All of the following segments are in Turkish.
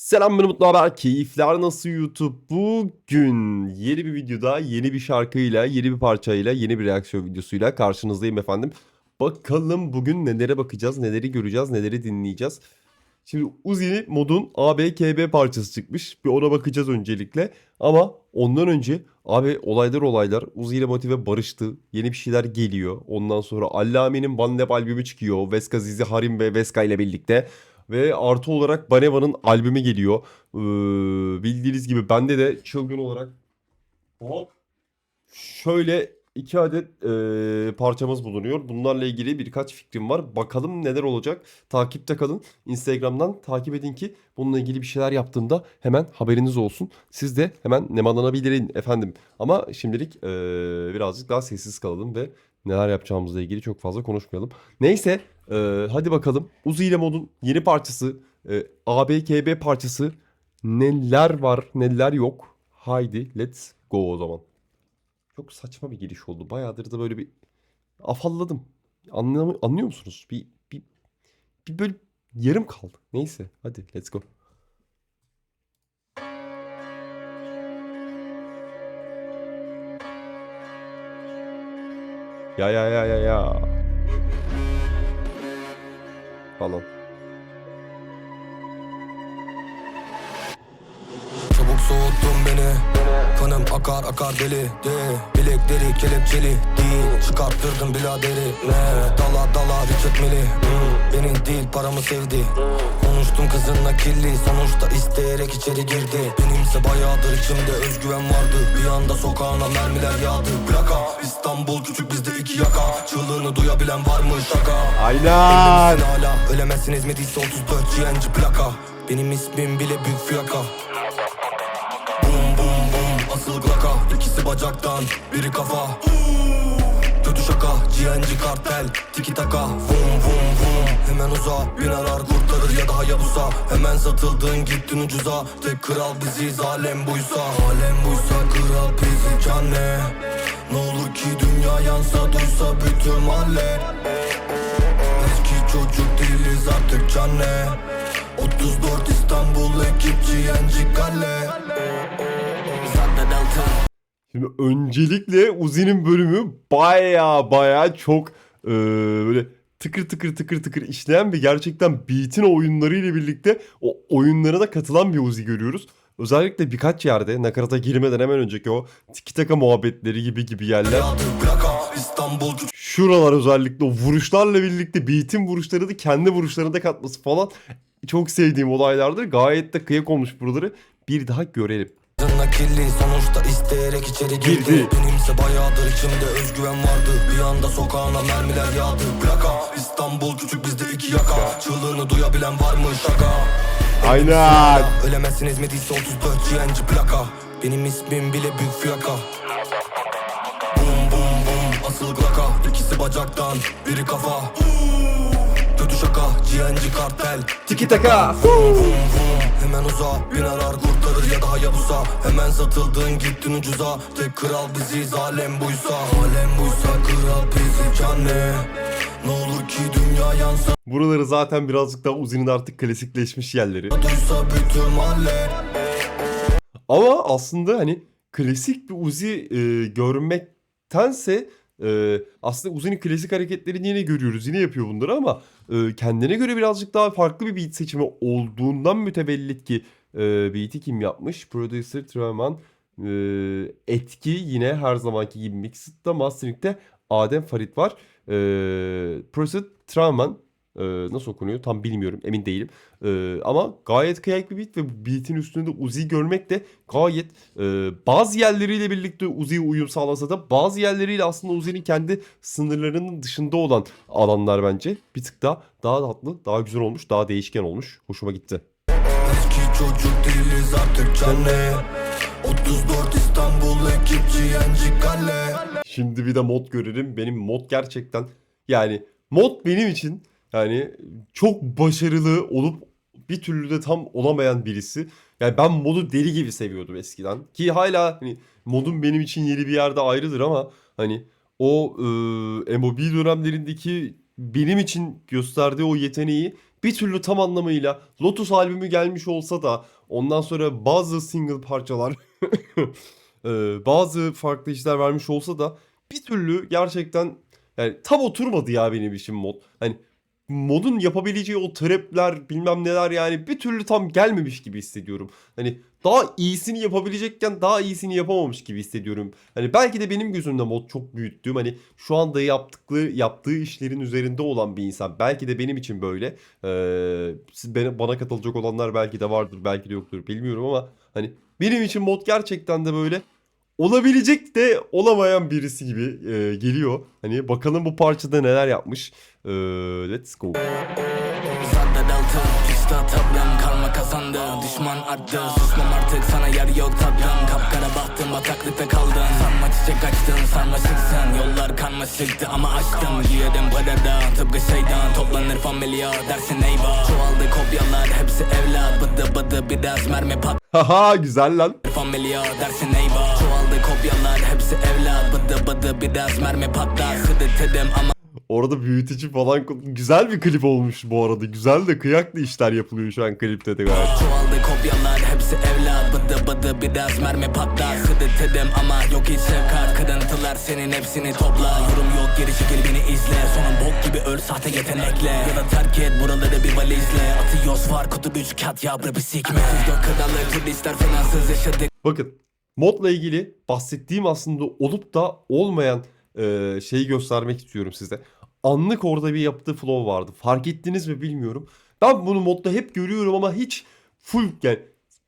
Selam ben Mutlu Haber. Keyifler nasıl YouTube? Bugün yeni bir videoda, yeni bir şarkıyla, yeni bir parçayla, yeni bir reaksiyon videosuyla karşınızdayım efendim. Bakalım bugün nelere bakacağız, neleri göreceğiz, neleri dinleyeceğiz. Şimdi Uzi modun ABKB parçası çıkmış. Bir ona bakacağız öncelikle. Ama ondan önce abi olaylar olaylar. Uzi ile Motive barıştı. Yeni bir şeyler geliyor. Ondan sonra Allame'nin Bandep albümü çıkıyor. Veska Zizi Harim ve Veska ile birlikte. Ve artı olarak Baneva'nın albümü geliyor. Ee, bildiğiniz gibi bende de çılgın olarak hop şöyle iki adet e, parçamız bulunuyor. Bunlarla ilgili birkaç fikrim var. Bakalım neler olacak. Takipte kalın. Instagram'dan takip edin ki bununla ilgili bir şeyler yaptığımda hemen haberiniz olsun. Siz de hemen nemalanabilirin efendim. Ama şimdilik e, birazcık daha sessiz kalalım ve neler yapacağımızla ilgili çok fazla konuşmayalım. Neyse e, hadi bakalım. Uzi ile modun yeni parçası e, ABKB parçası neler var neler yok. Haydi let's go o zaman. Çok saçma bir giriş oldu. Bayağıdır da böyle bir afalladım. Anlıyor, anlıyor musunuz? Bir, bir, bir böyle yarım kaldı. Neyse hadi let's go. Ya ya ya ya ya. Falan. Çabuk soğuttun beni. Kanım akar akar deli de. Bilekleri kelepçeli değil. Çıkarttırdım biladeri ne Dala dala etmeli Benim değil paramı sevdi Konuştum kızınla kirli Sonuçta isteyerek içeri girdi. Benimse bayağıdır içimde özgüven vardı. Bir anda sokağına mermiler yağdı. Plaka İstanbul küçük bizde iki yaka. Çığlığını duyabilen var mı şaka. Aynen. Sen hala ölemezsiniz mi değilse 34 GNC plaka. Benim ismim bile büyük fiyaka. Bum bum bum asıl glaka. İkisi bacaktan biri kafa Kötü şaka GNC kartel Tiki taka Vum vum vum. Hemen uza bin arar kurtarır ya da hayabusa. Hemen satıldın gittin ucuza. Tek kral biziz alem buysa. Alem buysa kral biziz can ne olur ki dünya yansa duysa bütün mahalle. Eski çocuk değiliz artık can ne 34 İstanbul ekipçi yenci kale Şimdi öncelikle Uzi'nin bölümü baya baya çok e, böyle tıkır tıkır tıkır tıkır işleyen ve gerçekten beat'in oyunlarıyla birlikte o oyunlara da katılan bir Uzi görüyoruz. Özellikle birkaç yerde nakarata girmeden hemen önceki o tiki taka muhabbetleri gibi gibi yerler. Şuralar özellikle o vuruşlarla birlikte beat'in vuruşları da kendi vuruşlarına da katması falan çok sevdiğim olaylardır. Gayet de kıyak olmuş buraları. Bir daha görelim. Kirli sonuçta isteyerek içeri girdi. Girdi. Benimse bayağıdır içimde özgüven vardı. Bir anda sokağına mermiler yağdı. Plaka İstanbul küçük bizde iki yaka. Çığlığını duyabilen var mı şaka Aynen. Ölemezsiniz mi değilse 34 GNC plaka. Benim ismim bile büyük fiyaka. Bum bum bum asıl glaka. İkisi bacaktan biri kafa. Kötü şaka GNC kartel. Tiki taka. Vum vum Hemen uza bin arar kurtarır ya da hayabusa. Hemen satıldın gittin ucuza. Tek kral biziz alem buysa. Alem buysa kral biziz can ne Ne olur ki dünya yansa. Buraları zaten birazcık daha Uzi'nin artık klasikleşmiş yerleri. Duysa bütün mahalle. Ama aslında hani klasik bir Uzi e, görmektense e, aslında Uzi'nin klasik hareketlerini yine görüyoruz. Yine yapıyor bunları ama e, kendine göre birazcık daha farklı bir beat seçimi olduğundan mütevellit ki e, beat'i kim yapmış? Producer Traman e, etki yine her zamanki gibi Mixed'da Mastering'de Adem Farid var. E, Producer Traman e, nasıl okunuyor tam bilmiyorum emin değilim. E, ama gayet kıyak bir beat ve bu beat'in üstünde Uzi görmek de gayet e, bazı yerleriyle birlikte Uzi'ye uyum sağlasa da bazı yerleriyle aslında Uzi'nin kendi sınırlarının dışında olan alanlar bence bir tık daha daha tatlı, daha güzel olmuş, daha değişken olmuş. Hoşuma gitti. Eski çocuk değiliz artık can ne 34 İstanbul ekipçi yenci kale Şimdi bir de mod görelim. Benim mod gerçekten yani mod benim için yani çok başarılı olup bir türlü de tam olamayan birisi. Yani ben modu deli gibi seviyordum eskiden. Ki hala hani modun benim için yeri bir yerde ayrıdır ama hani o e, MOB dönemlerindeki benim için gösterdiği o yeteneği bir türlü tam anlamıyla Lotus albümü gelmiş olsa da ondan sonra bazı single parçalar e, bazı farklı işler vermiş olsa da bir türlü gerçekten yani tam oturmadı ya benim için mod. Hani modun yapabileceği o trapler bilmem neler yani bir türlü tam gelmemiş gibi hissediyorum. Hani daha iyisini yapabilecekken daha iyisini yapamamış gibi hissediyorum. Hani belki de benim gözümde mod çok büyüttüğüm hani şu anda yaptıkları yaptığı işlerin üzerinde olan bir insan. Belki de benim için böyle. Ee, siz bana, bana katılacak olanlar belki de vardır belki de yoktur bilmiyorum ama hani benim için mod gerçekten de böyle olabilecek de olamayan birisi gibi e, geliyor. Hani bakalım bu parçada neler yapmış. Ee, let's go. Kazandı Düşman arttı. Susmam artık sana yer yok tatlım. Kapkara baktım bataklıkta kaldın. Sanma çiçek açtın sarmaşıksın Yollar karmaşıktı ama açtım. Giyerim parada tıpkı şeytan. Toplanır familya dersin eyvah. Çoğaldı kopyalar hepsi evlat. Bıdı bıdı biraz mermi pat Haha güzel lan. Familya dersin eyvah kopyalar hepsi evlat. Bıdı bıdı biraz mermi patlar. Sıdıtırdım ama Orada büyütücü falan güzel bir klip olmuş bu arada. Güzel de kıyaklı işler yapılıyor şu an klipte de gayet. Çoğaldı kopyalar hepsi evlat. Bıdı bıdı biraz mermi patlar. Sıdıtırdım ama yok hiç şefkat. Kırıntılar senin hepsini topla. Yorum yok geri çekil beni izle. Sonun bok gibi öl sahte yetenekle. Ya da terk et buraları bir valizle. Atıyoruz var kutu üç kat yavru bir sikme. Dört kralı turistler finansız yaşadık. Bakın modla ilgili bahsettiğim aslında olup da olmayan e, şeyi göstermek istiyorum size. Anlık orada bir yaptığı flow vardı. Fark ettiniz mi bilmiyorum. Ben bunu modda hep görüyorum ama hiç full yani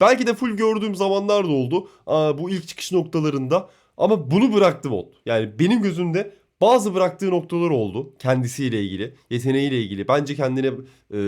belki de full gördüğüm zamanlar da oldu. Aa, bu ilk çıkış noktalarında. Ama bunu bıraktı mod. Yani benim gözümde bazı bıraktığı noktalar oldu. Kendisiyle ilgili, yeteneğiyle ilgili. Bence kendine e,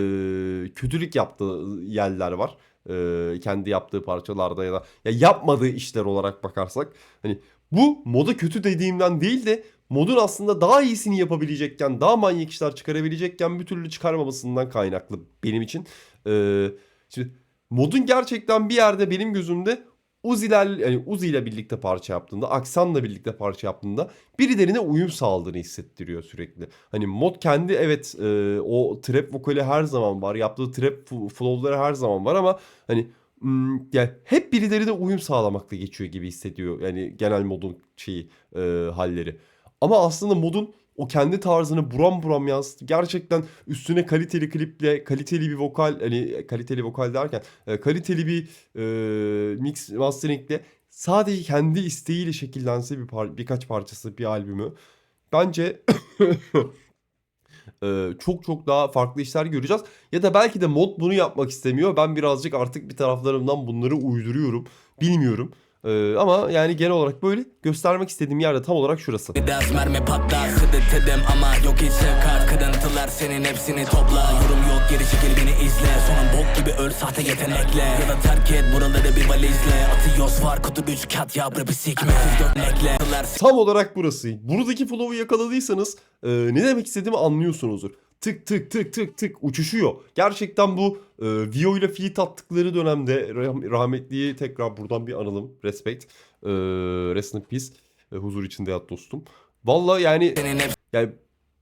kötülük yaptığı yerler var. E, kendi yaptığı parçalarda ya da ya yapmadığı işler olarak bakarsak. Hani bu moda kötü dediğimden değil de modun aslında daha iyisini yapabilecekken, daha manyak işler çıkarabilecekken bir türlü çıkarmamasından kaynaklı benim için. E, şimdi modun gerçekten bir yerde benim gözümde Uzi'ler yani Uzi ile birlikte parça yaptığında, Aksan'la birlikte parça yaptığında birilerine uyum sağladığını hissettiriyor sürekli. Hani mod kendi evet e, o trap vokali her zaman var. Yaptığı trap flow'ları her zaman var ama hani hmm, yani hep birilerine uyum sağlamakla geçiyor gibi hissediyor. Yani genel modun şeyi e, halleri. Ama aslında modun o kendi tarzını buram buram yansıttı. Gerçekten üstüne kaliteli kliple, kaliteli bir vokal, hani kaliteli vokal derken e, kaliteli bir e, mix masteringle sadece kendi isteğiyle şekillense bir par- birkaç parçası, bir albümü. Bence e, çok çok daha farklı işler göreceğiz. Ya da belki de mod bunu yapmak istemiyor. Ben birazcık artık bir taraflarımdan bunları uyduruyorum. Bilmiyorum. E, ama yani genel olarak böyle göstermek istediğim yerde tam olarak şurası. Biraz mermi patlar Sıdıtırdım ama yok hiç şefkat Kırıntılar senin hepsini topla Yorum yok geri çekil beni izle Sonun bok gibi öl sahte yetenekle Ya da terk et buraları bir valizle Atıyoruz var kutu üç kat yavru bir sikme Tam olarak burası. Buradaki flow'u yakaladıysanız e, ne demek istediğimi anlıyorsunuzdur. Tık tık tık tık tık uçuşuyor. Gerçekten bu e, Vio ile feat attıkları dönemde rah- rahmetliyi tekrar buradan bir analım. Respect. E, rest in peace. E, huzur içinde yat dostum. Vallahi yani yani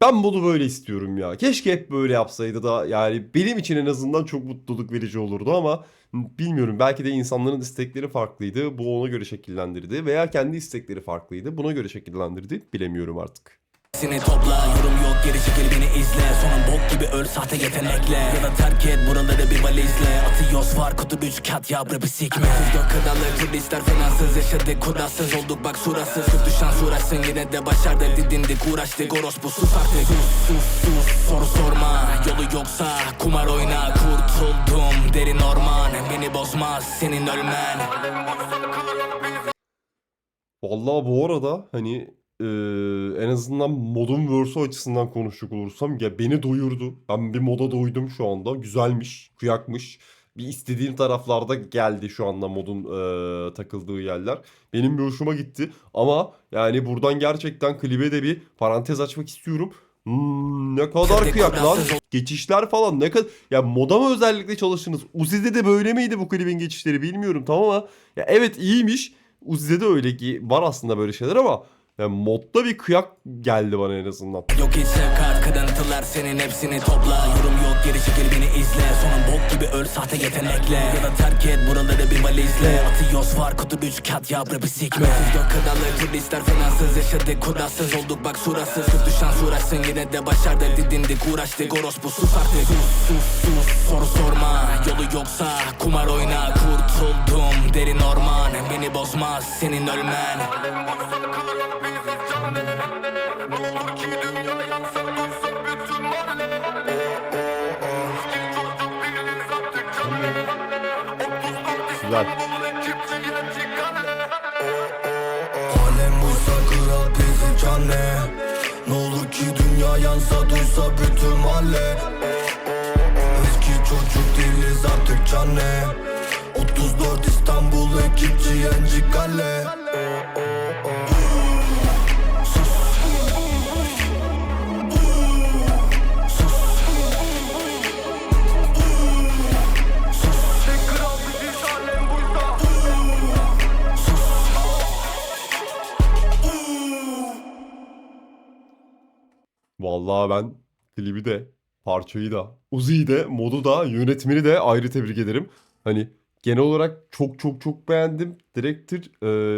ben bunu böyle istiyorum ya. Keşke hep böyle yapsaydı da yani benim için en azından çok mutluluk verici olurdu ama bilmiyorum belki de insanların istekleri farklıydı. Bu ona göre şekillendirdi veya kendi istekleri farklıydı. Buna göre şekillendirdi. Bilemiyorum artık. Topla Yorum yok geri çekil beni izle. Sonun bok gibi öl sahte yetenekle. Ya da terk et buraları bir valizle. Atıyoruz var kutu üç kat yavru bir sikme. Siz dört kralı turistler finansız yaşadık Kurasız. Olduk bak surasız Sırf düşen surasın. Yine de başardık Didindik uğraştık orospu sus artık. Sus sus sus soru sorma. Yolu yoksa kumar oyna Kurtuldum. Derin orman Beni bozmaz senin ölmen. Vallahi bu arada hani e, en azından modun verse açısından konuşacak olursam ya beni doyurdu. Ben bir moda doydum şu anda. Güzelmiş, kıyakmış. Bir istediğim taraflarda geldi şu anda modun e, takıldığı yerler. Benim bir hoşuma gitti. Ama yani buradan gerçekten klibe de bir parantez açmak istiyorum. Hmm, ne kadar kıyak lan. Geçişler falan ne kadar... Ya moda mı özellikle çalıştınız? Uzi'de de böyle miydi bu klibin geçişleri bilmiyorum tamam ama... Ya evet iyiymiş. Uzi'de de öyle ki var aslında böyle şeyler ama... Yani modda bir kıyak geldi bana en azından. Yok hiç şefkat kırıntılar senin hepsini topla. Yorum yok geri çekil beni izle. Sonun bok gibi öl sahte yetenekle. Ya da terk et buraları bir valizle. Atıyoruz var kutu üç kat yap rapi sikme. Siz dört kralı turistler fenasız. Yaşadık kurasız Olduk bak surasız. Sırf düşen uğraşsın yine de başardık Didindik uğraştık orospu sus artık. Sus sus sus soru sorma. Yolu yoksa kumar oyna. Kurtuldum derin orman. Beni bozmaz senin ölmen duysa bütün mahalle. Eski çocuk değiliz artık can ne 34 İstanbul ekipçi yenci kale Vallahi ben klibi de, parçayı da, Uzi'yi de, modu da, yönetmeni de ayrı tebrik ederim. Hani genel olarak çok çok çok beğendim. Director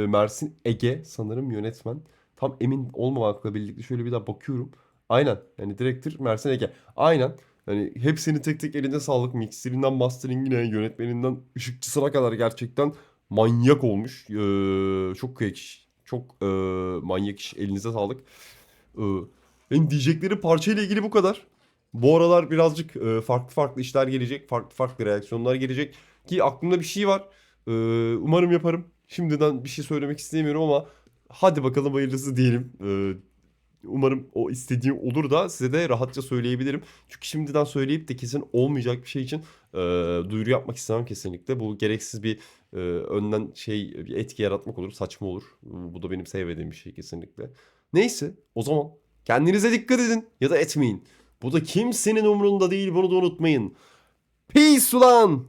e, Mersin Ege sanırım yönetmen. Tam emin olmamakla birlikte şöyle bir daha bakıyorum. Aynen. Yani Director Mersin Ege. Aynen. Hani hepsini tek tek elinde sağlık. Mixerinden masteringine, yönetmeninden ışıkçısına kadar gerçekten manyak olmuş. Ee, çok kıyak iş. Çok e, manyak iş. Elinize sağlık. Ee, benim diyecekleri parçayla ilgili bu kadar. Bu aralar birazcık e, farklı farklı işler gelecek. Farklı farklı reaksiyonlar gelecek. Ki aklımda bir şey var. Ee, umarım yaparım. Şimdiden bir şey söylemek istemiyorum ama hadi bakalım hayırlısı diyelim. Ee, umarım o istediğim olur da size de rahatça söyleyebilirim. Çünkü şimdiden söyleyip de kesin olmayacak bir şey için e, duyuru yapmak istemem kesinlikle. Bu gereksiz bir e, önden şey bir etki yaratmak olur. Saçma olur. Bu da benim sevmediğim bir şey kesinlikle. Neyse o zaman kendinize dikkat edin ya da etmeyin. Bu da kimsenin umurunda değil bunu da unutmayın. Peace ulan!